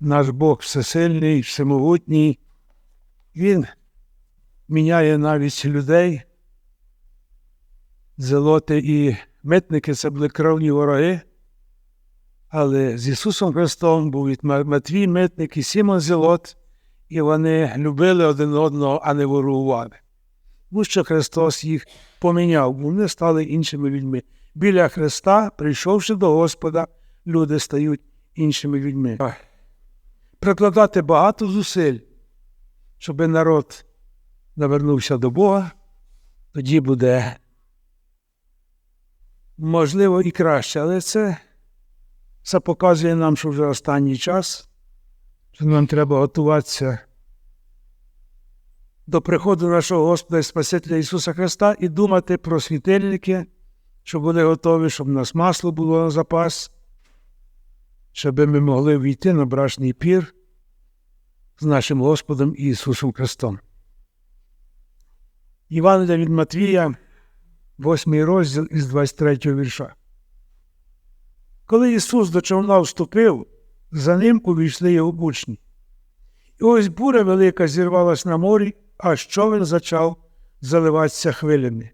наш Бог всесильний, всемогутній. Він міняє навіть людей. Зелоти і митники це були кровні вороги. Але з Ісусом Христом був від Матвій митник і Сімон Зелот, і вони любили один одного, а не ворували. Тому що Христос їх поміняв, вони стали іншими людьми. Біля Христа, прийшовши до Господа, люди стають іншими людьми. Прикладати багато зусиль, щоб народ навернувся до Бога, тоді буде можливо і краще, але це, це показує нам, що вже останній час, що нам треба готуватися до приходу нашого Господа і Спасителя Ісуса Христа і думати про світильники, щоб були готові, щоб у нас масло було на запас, щоб ми могли війти на брашний пір з нашим Господом Ісусом Христом. Івангелія від Матвія, 8 розділ із 23 вірша. Коли Ісус до човна вступив, за ним увійшли його учні. І ось буря велика зірвалась на морі, аж човен зачав заливатися хвилями.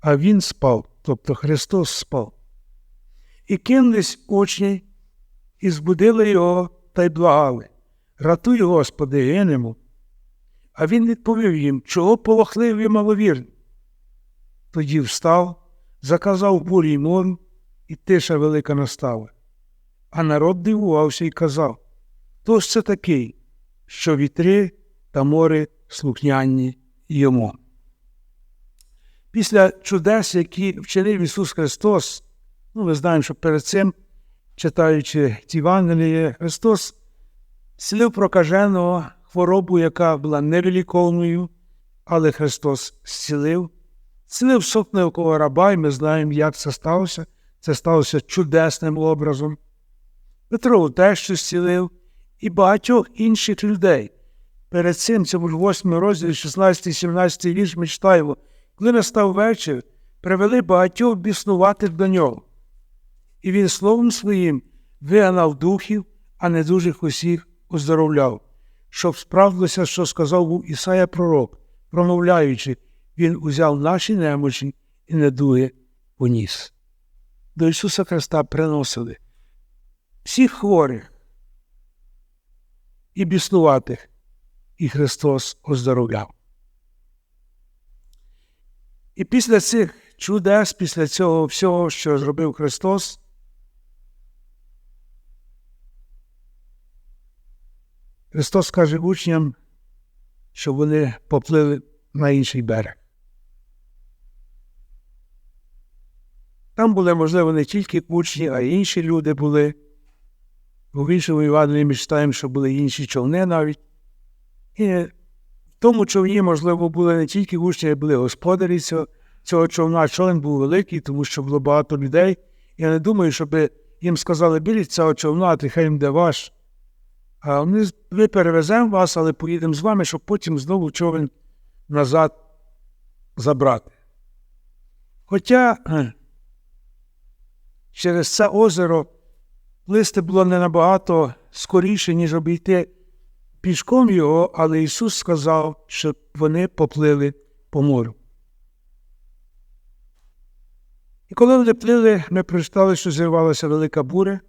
А він спав, тобто Христос спав. І кинулись учні, і збудили його та й благали. Ратуй, Господи, гинемо. А він відповів їм, чого полохливі маловірні. Тоді встав, заказав бурі й морю, і тиша велика настала. А народ дивувався і казав Хто ж це такий, що вітри та море слухняні йому? Після чудес, які вчинив Ісус Христос, ну, ми знаємо, що перед цим, читаючи ті Євангелії, Христос зцілив прокаженого хворобу, яка була невеликовною, але Христос зцілив. Зцілив сотневого раба, і ми знаємо, як це сталося. Це сталося чудесним образом. Петро теж зцілив і багатьох інших людей. Перед цим, цьому ж 8 розділі, 16, 17 вірш ми читаємо, коли настав вечір, привели багатьох біснуватих до нього. І він словом своїм вигнав духів, а не недужих усіх оздоровляв, щоб справдилося, що сказав був Ісая пророк, промовляючи, він узяв наші немочі і недуги поніс. До Ісуса Христа приносили всіх хворих і біснуватих, і Христос оздоровляв. І після цих чудес, після цього всього, що зробив Христос, Христос каже учням, щоб вони поплили на інший берег. Там були, можливо, не тільки учні, а й інші люди були. У іншому Іванові ми читаємо, що були інші човни навіть. І в тому човні, можливо, були не тільки учні, а й були господарі цього, цього човна. Човен був великий, тому що було багато людей. Я не думаю, щоб їм сказали, біліть цього човна, а хай їм де ваш. А ми, перевеземо вас, але поїдемо з вами, щоб потім знову човен назад забрати. Хоча через це озеро плисти було не набагато скоріше, ніж обійти пішком його, але Ісус сказав, щоб вони поплили по морю. І коли вони плили, ми прочитали, що зірвалася велика буря.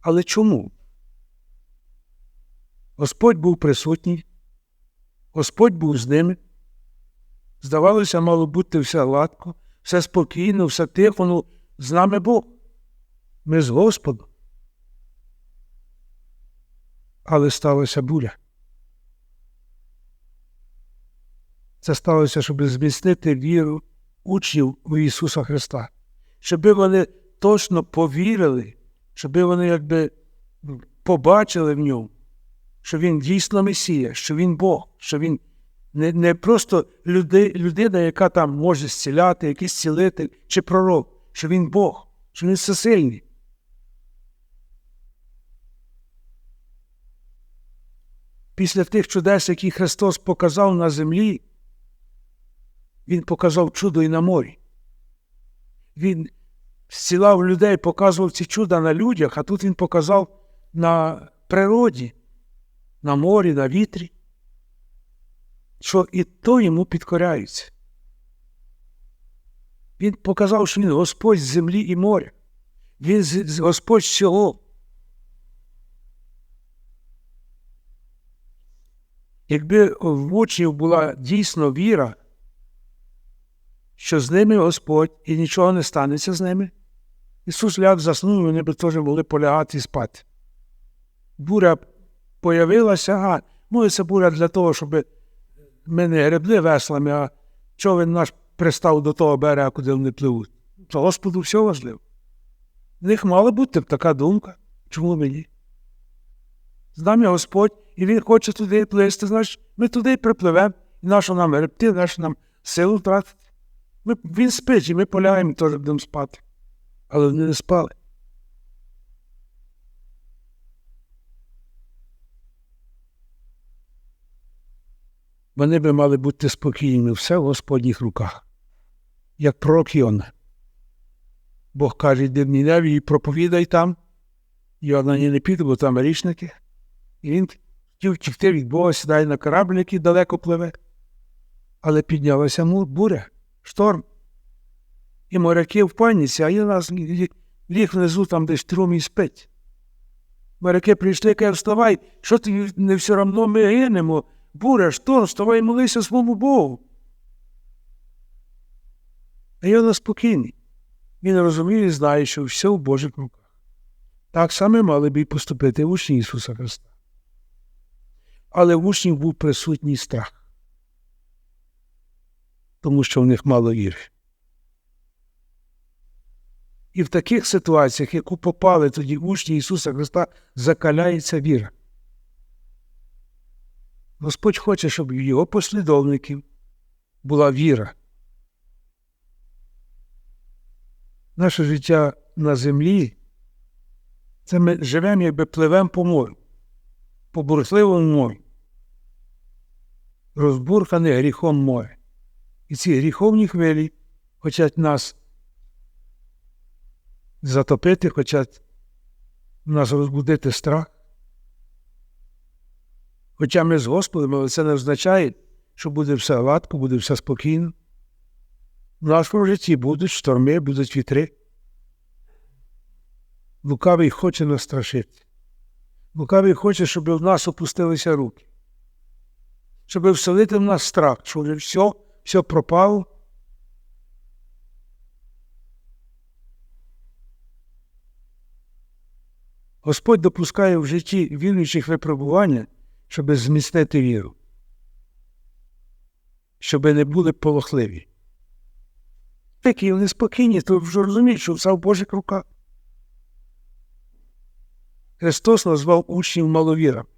Але чому? Господь був присутній, Господь був з ними. Здавалося, мало бути все гладко, все спокійно, все тихо, ну з нами Бог. Ми з Господом. Але сталася буря. Це сталося, щоб зміцнити віру учнів у Ісуса Христа, щоб вони точно повірили, щоб вони якби побачили в ньому що він дійсно Месія, що він Бог, що він не не просто люди, людина, яка там може зціляти, якийсь цілитель чи пророк, що він Бог, що він всесильний. Після тих чудес, які Христос показав на землі, Він показав чудо і на морі. Він зцілав людей, показував ці чуда на людях, а тут Він показав на природі, на морі, на вітрі, що і то йому підкоряється. Він показав, що він Господь землі і моря. Він Господь всього. Якби в учнів була дійсно віра, що з ними Господь і нічого не станеться з ними, Ісус ляг заснув, вони б теж могли полягати і спати. Буря появилася, а може це для того, щоб ми не гребли веслами, а човен наш пристав до того берега, куди вони пливуть. То Господу все важливо. В них мала бути така думка. Чому мені? З нами Господь, і Він хоче туди плисти, значить, ми туди припливемо, і нащо нам гребти, нащо нам силу втратити. Ми, Він спить, і ми полягаємо, теж будемо спати. Але вони не спали. Вони би мали бути спокійними, все в Господніх руках, як пророк Йона. Бог каже, йди в Ніневі і проповідай там. Йона не піде, бо там річники. І він хотів втікти від Бога, сідає на корабль, який далеко пливе. Але піднялася буря, шторм. І моряки в паніці, а нас ліг внизу там десь трумі і спить. Моряки прийшли, каже, вставай, що ти не все одно ми гинемо. Буря, шторм, вставай і молися своєму Богу. А Йона спокійний. Він розуміє і знає, що все в Божих руках. Так само мали б і поступити учні Ісуса Христа. Але в учнів був присутній страх, тому що в них мало віри. І в таких ситуаціях, яку попали тоді учні Ісуса Христа, закаляється віра. Господь хоче, щоб в його послідовників була віра. Наше життя на землі це ми живемо, якби пливемо по морю, по бурхливому морю, розбурхане гріхом море. І ці гріховні хвилі хочуть нас затопити, хочуть нас розбудити страх. Хоча ми з Господом, але це не означає, що буде все гладко, буде все спокійно. В нашому житті будуть шторми, будуть вітри. Лукавий хоче нас страшити. Лукавий хоче, щоб в нас опустилися руки, щоб вселити в нас страх, що вже все, все пропало. Господь допускає в житті віруючих випробування, щоб зміцнити віру, щоб не були полохливі. Такі вони спокійні, то вже розуміють, що все в Божих руках. Христос назвав учнів маловірами.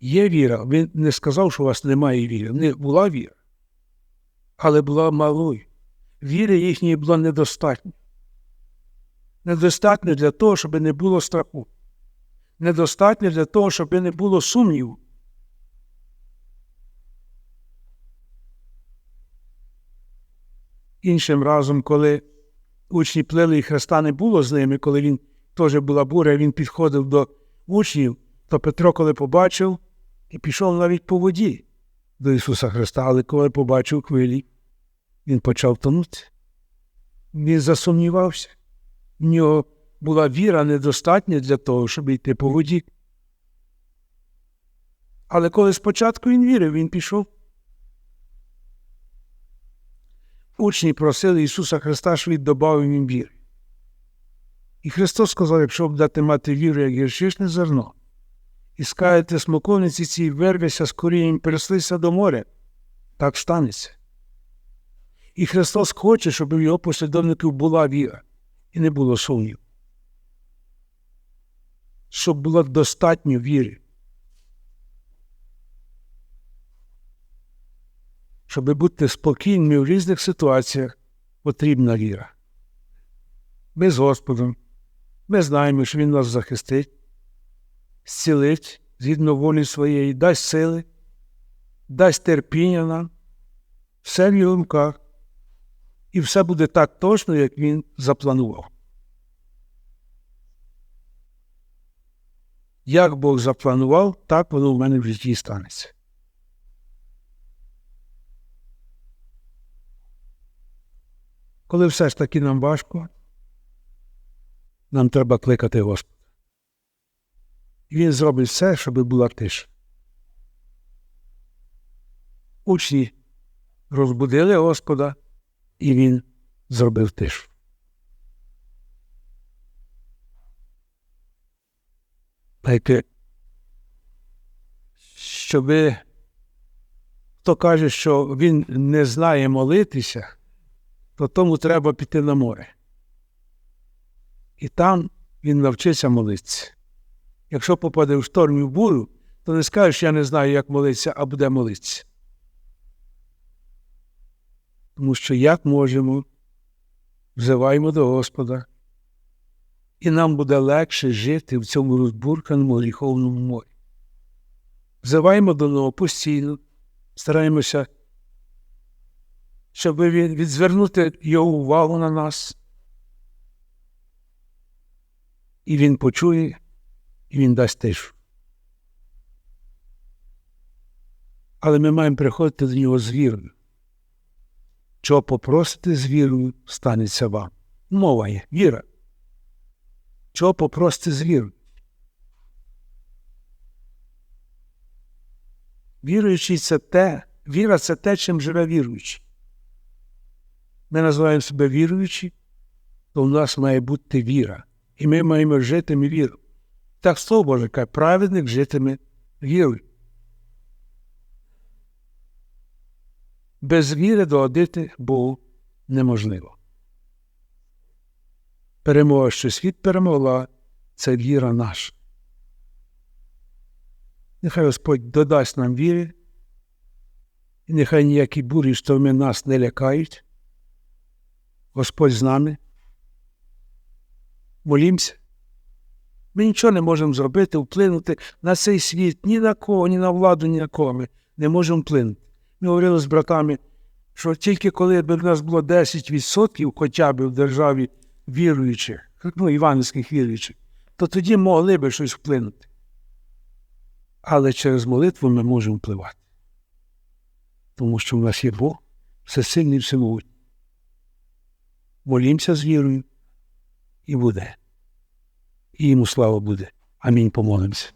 Є віра, він не сказав, що у вас немає віри. Них була віра, але була малою. Віри їхньої була недостатньо. Недостатньо для того, щоб не було страху. Недостатньо для того, щоб не було сумніву. Іншим разом, коли учні плили і Христа не було з ними, коли він теж була буря, він підходив до учнів, то Петро, коли побачив, і пішов навіть по воді до Ісуса Христа, але коли побачив хвилі, він почав тонути. Він засумнівався. В нього була віра недостатня для того, щоб йти по воді. Але коли спочатку він вірив, він пішов. Учні просили Ісуса Христа, що він додав їм віри. І Христос сказав, якщо будете мати віру, як гіршишне зерно, і скаєте смоковниці цій вервися з корінням переслися до моря, так станеться. І Христос хоче, щоб у його послідовників була віра і не було сумнів. Щоб було достатньо віри. Щоб бути спокійними в різних ситуаціях, потрібна віра. Ми з Господом. Ми знаємо, що Він нас захистить, зцілить згідно волі своєї, дасть сили, дасть терпіння нам, все в його руках, і все буде так точно, як він запланував. Як Бог запланував, так воно в мене в житті і станеться. Коли все ж таки нам важко, нам треба кликати Господа. І Він зробить все, щоб була тиша. Учні розбудили Господа, і Він зробив тишу. Знаєте, щоби хто каже, що він не знає молитися, то тому треба піти на море. І там він навчиться молитися. Якщо попаде в шторм і в бурю, то не скажеш, я не знаю, як молитися, а буде молитися. Тому що як можемо, взиваємо до Господа, і нам буде легше жити в цьому розбурканому гріховному морі. Взиваємо до нього постійно, стараємося, щоб він відзвернути його увагу на нас. І він почує, і він дасть тишу. Але ми маємо приходити до нього з вірою. Чого попросите з вірою, станеться вам. Мова є, віра. Чого попросите з вірою? Віруючий це те, віра це те, чим живе віруючий. Ми називаємо себе віруючі, то в нас має бути віра. І ми маємо житиме віру. Так слово Боже каже, праведник житиме вірою. Без віри догодити Богу неможливо. Перемога, що світ перемогла, це віра наша. Нехай Господь додасть нам віри, і нехай ніякі бурі шторми нас не лякають. Господь з нами. Молімся. Ми нічого не можемо зробити, вплинути на цей світ ні на кого, ні на владу, ні на кого. Ми не можемо вплинути. Ми говорили з братами, що тільки коли б в нас було 10% хоча б в державі віруючих, ну, іванівських віруючих, то тоді могли би щось вплинути. Але через молитву ми можемо впливати. Тому що в нас є Бог, всесильний всемогутній. Молімося з вірою, і буде. І йому слава буде. Амінь помолимося.